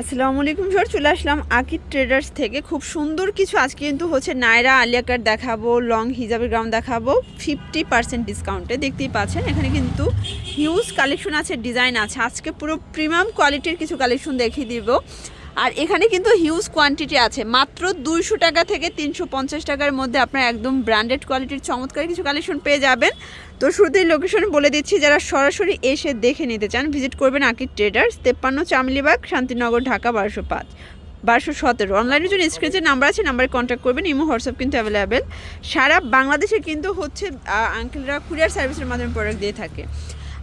আসসালামু আলাইকুম স্যার চলে আসলাম আকিদ ট্রেডার্স থেকে। খুব সুন্দর কিছু আজকে কিন্তু হচ্ছে নায়রা আলিয়াকার দেখাবো লং হিজাবের গ্রাম দেখাবো ফিফটি পার্সেন্ট ডিসকাউন্টে দেখতেই পাচ্ছেন, এখানে কিন্তু হিউজ কালেকশন আছে ডিজাইন আছে। আজকে পুরো প্রিমিয়াম কোয়ালিটির কিছু কালেকশন দেখিয়ে দিব। আর এখানে কিন্তু হিউজ কোয়ান্টিটি আছে। মাত্র দুইশো টাকা থেকে তিনশো পঞ্চাশ টাকার মধ্যে আপনার একদম ব্র্যান্ডেড কোয়ালিটির চমৎকার কিছু কালেকশন পেয়ে যাবেন। তো শুরুতেই লোকেশন বলে দিচ্ছি, যারা সরাসরি এসে দেখে নিতে চান ভিজিট করবেন আকিদ ট্রেডার্স তেপ্পান্ন চামলিবাগ, শান্তিনগর, ঢাকা, বারোশো পাঁচ, বারোশো সতেরো। অনলাইনের জন্য স্ক্রিনে নাম্বার আছে নাম্বারে কন্ট্যাক্ট করবেন, ইমো, হোয়াটসঅ্যাপ কিন্তু অ্যাভেলেবেল সারা বাংলাদেশে কিন্তু হচ্ছে আঙ্কেলরা কুরিয়ার সার্ভিসের মাধ্যমে প্রোডাক্ট দিয়ে থাকে।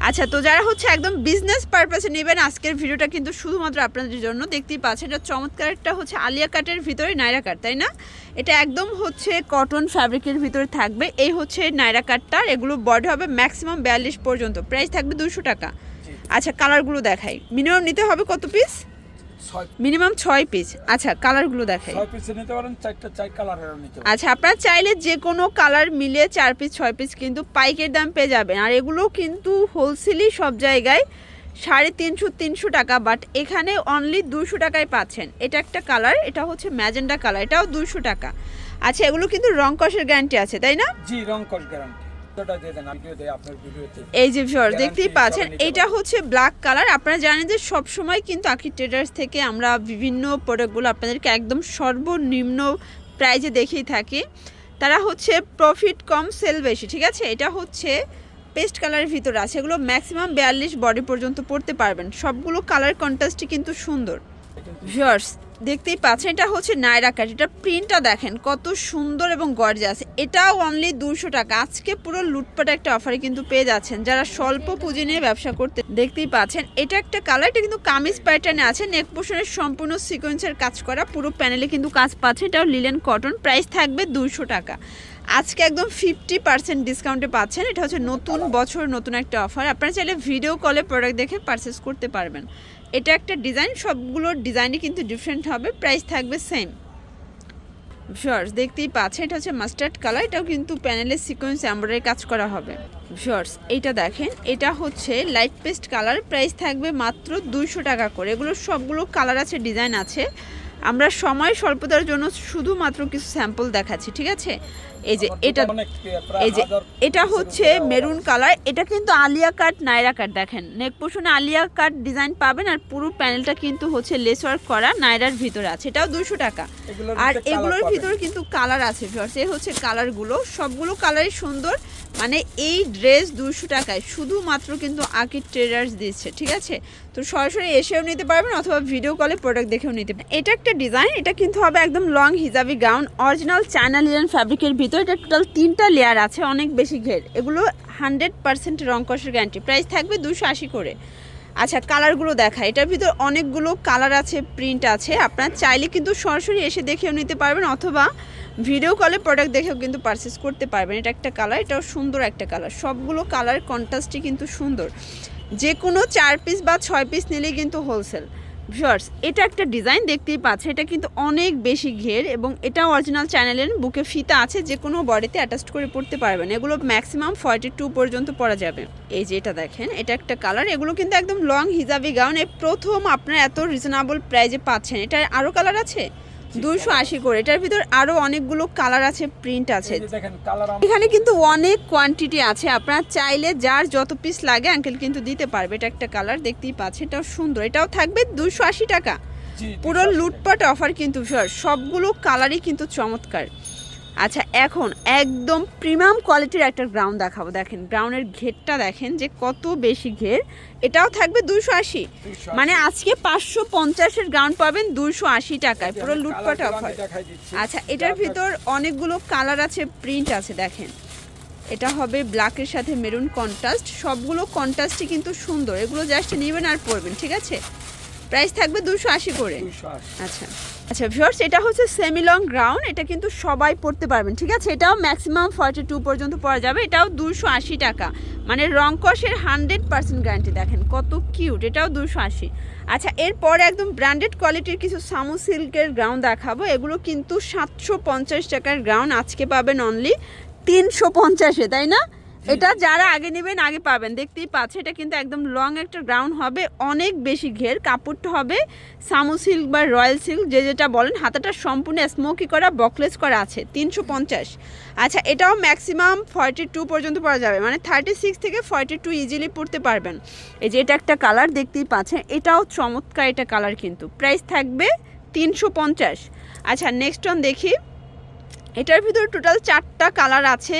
আচ্ছা তো যারা হচ্ছে একদম বিজনেস পারপাসে নেবেন আজকের ভিডিওটা কিন্তু শুধুমাত্র আপনাদের জন্য। দেখতেই পাচ্ছেন এটা চমৎকার একটা হচ্ছে আলিয়া কাটের ভিতরে নাইরা কাট তাই না? এটা একদম হচ্ছে কটন ফ্যাব্রিকের ভিতরে থাকবে। এই হচ্ছে নাইরা কাটটা এগুলো বডি হবে ম্যাক্সিমাম বিয়াল্লিশ পর্যন্ত। প্রাইস থাকবে দুশো টাকা। আচ্ছা কালারগুলো দেখাই। মিনিমাম নিতে হবে কত পিস মিনিমাম ছয় পিস আচ্ছা কালারগুলো দেখাই। ছয় পিসে নিতে পারেন চারটা চার কালারেরও নিতে পারেন। আচ্ছা আপনারা চাইলে যে কোনো কালার মিলিয়ে চার পিস ছয় পিস কিন্তু পাইকের দাম পেয়ে যাবেন। আর এগুলো কিন্তু হোলসেলই সব জায়গায় সাড়ে তিনশো তিনশো টাকা বাট এখানে অনলি দুশো টাকায় পাচ্ছেন। এটা একটা কালার এটা হচ্ছে ম্যাজেন্ডা কালার এটাও দুশো টাকা। আচ্ছা এগুলো কিন্তু রং কষের গ্যারান্টি আছে তাই না? জি রং কস গ্যারান্টি এই যে ভিউয়ার দেখতেই পাচ্ছেন এটা হচ্ছে ব্ল্যাক কালার আপনারা জানেন যে সব সময় কিন্তু আকি ট্রেডার্স থেকে আমরা বিভিন্ন প্রোডাক্টগুলো আপনাদেরকে একদম সর্বনিম্ন প্রাইজে দেখিয়ে থাকি। তারা হচ্ছে প্রফিট কম সেল বেশি ঠিক আছে? এটা হচ্ছে পেস্ট কালারের ভিতরে আছে। এগুলো ম্যাক্সিমাম বিয়াল্লিশ বডি পর্যন্ত পড়তে পারবেন। সবগুলো কালার কন্ট্রাস্টই কিন্তু সুন্দর। ভিউয়ার্স দেখতেই পাচ্ছেন, এটা হচ্ছে নায়রা কাট এটা প্রিন্টটা দেখেন, কত সুন্দর এবং গর্জাস এটাও অনলি দুশো টাকা। আজকে পুরো লুটপাট একটা অফারে কিন্তু পেয়ে যাচ্ছেন। যারা স্বল্প পুঁজি নিয়ে ব্যবসা করতে দেখতেই পাচ্ছেন, এটা একটা কালার এটা কিন্তু কামিজ প্যাটার্নে আছে। নেক পোষণের সম্পূর্ণ সিকোয়েন্সের কাজ করা পুরো প্যানেলে কিন্তু কাজ পাচ্ছে। এটাও লিলেন কটন প্রাইস থাকবে দুশো টাকা। আজকে একদম ফিফটি পার্সেন্ট ডিসকাউন্টে পাচ্ছেন। এটা হচ্ছে নতুন বছর, নতুন একটা অফার আপনারা চাইলে ভিডিও কলে প্রোডাক্ট দেখে পারচেস করতে পারবেন। এটা একটা ডিজাইন সবগুলোর ডিজাইনই কিন্তু ডিফারেন্ট হবে। প্রাইস থাকবে সেম শর্টস দেখতেই পাচ্ছেন, এটা হচ্ছে মাস্টার্ড কালার এটাও কিন্তু প্যানেলের সিকোয়েন্স এমব্রয়ডারি কাজ করা হবে। শর্টস এইটা দেখেন, এটা হচ্ছে লাইট পেস্ট কালার প্রাইস থাকবে মাত্র দুইশো টাকা করে। এগুলো সবগুলো কালার আছে ডিজাইন আছে। আমরা সময় স্বল্পতার জন্য শুধুমাত্র কিছু স্যাম্পল দেখাচ্ছি ঠিক আছে? এই যে এটা এই যে এটা হচ্ছে মেরুন কালার এটা কিন্তু আলিয়া কাট নাইরা কাট দেখেন। নেক পোষণে আলিয়া কাট ডিজাইন পাবেন আর পুরো প্যানেলটা কিন্তু হচ্ছে লেস ওয়ার্ক করা নাইরার ভিতরে আছে। এটাও দুশো টাকা। আর এগুলোর ভিতরে কিন্তু কালার আছে ভিউয়ার্স এই হচ্ছে কালারগুলো। সবগুলো কালারই সুন্দর। মানে এই ড্রেস দুশো টাকায় শুধুমাত্র কিন্তু আকিড ট্রেডার্স দিচ্ছে ঠিক আছে? তো সরাসরি এসেও নিতে পারবেন অথবা ভিডিও কলে প্রোডাক্ট দেখেও নিতে পারবেন। এটা একটা ডিজাইন এটা কিন্তু হবে একদম লং হিজাবি গাউন অরিজিনাল চায়না লিলেন ফ্যাব্রিকের ভিতর, এটা টোটাল তিনটা লেয়ার আছে, অনেক বেশি ঘের। এগুলো হান্ড্রেড পার্সেন্ট রং কষের গ্যারান্টি প্রাইস থাকবে দুশো আশি করে। আচ্ছা কালারগুলো দেখা। এটার ভিতর অনেকগুলো কালার আছে প্রিন্ট আছে। আপনার চাইলে কিন্তু সরাসরি এসে দেখেও নিতে পারবেন, অথবা ভিডিও কলে প্রোডাক্ট দেখেও কিন্তু পারচেস করতে পারবেন। এটা একটা কালার এটাও সুন্দর একটা কালার সবগুলো কালার কন্ট্রাস্টই কিন্তু সুন্দর। যে কোনো চার পিস বা ছয় পিস নিলেই কিন্তু হোলসেল ভিউয়ার্স, এটা একটা ডিজাইন দেখতেই পাচ্ছে এটা কিন্তু অনেক বেশি ঘের এবং এটা অরিজিনাল চ্যানেলের বুকে ফিতা আছে, যে কোনো বডিতে অ্যাটাচ করে পড়তে পারবেন। এগুলো ম্যাক্সিমাম ফর্টি টু পর্যন্ত পরা যাবে। এই যে এটা দেখেন, এটা একটা কালার এগুলো কিন্তু একদম লং হিজাবি গাউন এই প্রথম আপনার এত রিজনেবল প্রাইজে পাচ্ছেন। এটা আরও কালার আছে? দুশো আশি করে। এটার ভিতর আরও অনেকগুলো কালার আছে প্রিন্ট আছে। এখানে কিন্তু অনেক কোয়ান্টিটি আছে। আপনার চাইলে যার যত পিস লাগে আঙ্কেল কিন্তু দিতে পারবে। এটা একটা কালার দেখতেই পাচ্ছে এটাও সুন্দর। এটাও থাকবে দুশো আশি টাকা। পুরো লুটপাট অফার কিন্তু সবগুলো কালারই কিন্তু চমৎকার। আচ্ছা এখন একদম প্রিমিয়াম কোয়ালিটির একটা গ্রাউন্ড দেখাবো। দেখেন গ্রাউন্ডের ঘেরটা দেখেন যে কত বেশি ঘের। এটাও থাকবে দুশো আশি। মানে আজকে পাঁচশো পঞ্চাশের গ্রাউন্ড পাবেন দুশো আশি টাকায়। পুরো লুটপাট অফার। আচ্ছা এটার ভিতর অনেকগুলো কালার আছে প্রিন্ট আছে দেখেন। এটা হবে ব্ল্যাকের সাথে মেরুন কন্ট্রাস্ট সবগুলো কন্ট্রাস্টই কিন্তু সুন্দর। এগুলো জাস্ট নেবেন আর পরবেন ঠিক আছে? প্রাইস থাকবে দুশো আশি করে। আচ্ছা। আচ্ছা ভিউয়ার্স এটা হচ্ছে সেমি লং গ্রাউন্ড এটা কিন্তু সবাই পড়তে পারবেন ঠিক আছে? এটাও ম্যাক্সিমাম ফর্টি টু পর্যন্ত পরা যাবে এটাও দুশো আশি টাকা। মানে রংকসের হান্ড্রেড পার্সেন্ট গ্যারান্টি দেখেন কত কিউট এটাও দুশো আশি। আচ্ছা এরপরে একদম ব্র্যান্ডেড কোয়ালিটির কিছু সামু সিল্কের গ্রাউন্ড দেখাবো এগুলো কিন্তু সাতশো পঞ্চাশ টাকার গ্রাউন্ড আজকে পাবেন অনলি তিনশো পঞ্চাশে তাই না? এটা যারা আগে নেবেন, আগে পাবেন। দেখতেই পাচ্ছে, এটা কিন্তু একদম লং একটা গ্রাউন্ড হবে, অনেক বেশি ঘের। কাপড়টা হবে সামু সিল্ক বা রয়্যাল সিল্ক যে যেটা বলেন। হাতাটা সম্পূর্ণ স্মোকি করা বকলেস করা আছে, তিনশো পঞ্চাশ। আচ্ছা এটাও ম্যাক্সিমাম ফর্টি টু পর্যন্ত পরা যাবে। মানে থার্টি সিক্স থেকে ফর্টি টু ইজিলি পরতে পারবেন। এই যে এটা একটা কালার দেখতেই পাচ্ছেন। এটাও চমৎকার এটা কালার কিন্তু। প্রাইস থাকবে তিনশো পঞ্চাশ। আচ্ছা নেক্সট অন দেখি। এটার ভিতরে টোটাল চারটা কালার আছে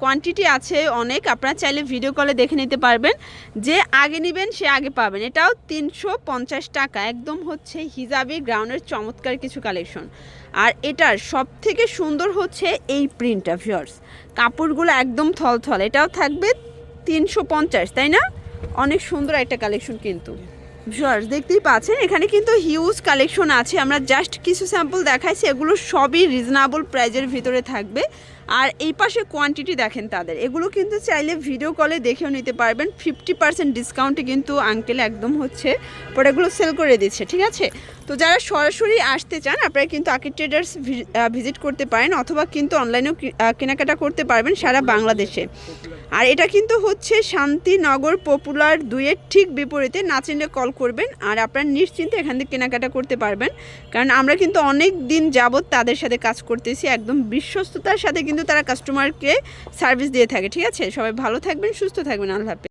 কোয়ান্টিটি আছে অনেক, আপনারা চাইলে ভিডিও কলে দেখে নিতে পারবেন। যে আগে নেবেন, সে আগে পাবেন। এটাও তিনশো পঞ্চাশ টাকা, একদম হচ্ছে হিজাবি গ্রাউন্ডের চমৎকার কিছু কালেকশন আর এটার সব থেকে সুন্দর হচ্ছে এই প্রিন্টটা ভিওর্স কাপড়গুলো একদম থলথল, এটাও থাকবে তিনশো পঞ্চাশ, তাই না? অনেক সুন্দর একটা কালেকশন কিন্তু। ভিউয়ার্স দেখতেই পাচ্ছেন, এখানে কিন্তু হিউজ কালেকশন আছে। আমরা জাস্ট কিছু স্যাম্পল দেখাইছি এগুলো সবই রিজনেবল প্রাইজের ভিতরে থাকবে। আর এই পাশে কোয়ান্টিটি দেখেন তাদের। এগুলো কিন্তু চাইলে ভিডিও কলে দেখেও নিতে পারবেন। ফিফটি পার্সেন্ট ডিসকাউন্টে কিন্তু আঙ্কেল একদম হচ্ছে প্রোডাক্টগুলো সেল করে দিচ্ছে, ঠিক আছে? তো যারা সরাসরি আসতে চান, আপনারা কিন্তু আকির ট্রেডার্স ভিজিট করতে পারেন অথবা কিন্তু অনলাইনেও কেনাকাটা করতে পারবেন সারা বাংলাদেশে। আর এটা কিন্তু হচ্ছে শান্তিনগর পপুলার দুইয়ের ঠিক বিপরীতে, না চিনলে কল করবেন আর আপনারা নিশ্চিন্তে এখান থেকে কেনাকাটা করতে পারবেন। কারণ আমরা কিন্তু অনেক দিন যাবৎ তাদের সাথে কাজ করতেছি, একদম বিশ্বস্ততার সাথে কিন্তু তারা কাস্টমারকে সার্ভিস দিয়ে থাকে, ঠিক আছে? সবাই ভালো থাকবেন, সুস্থ থাকবেন, আল্লাহ হাফেজ।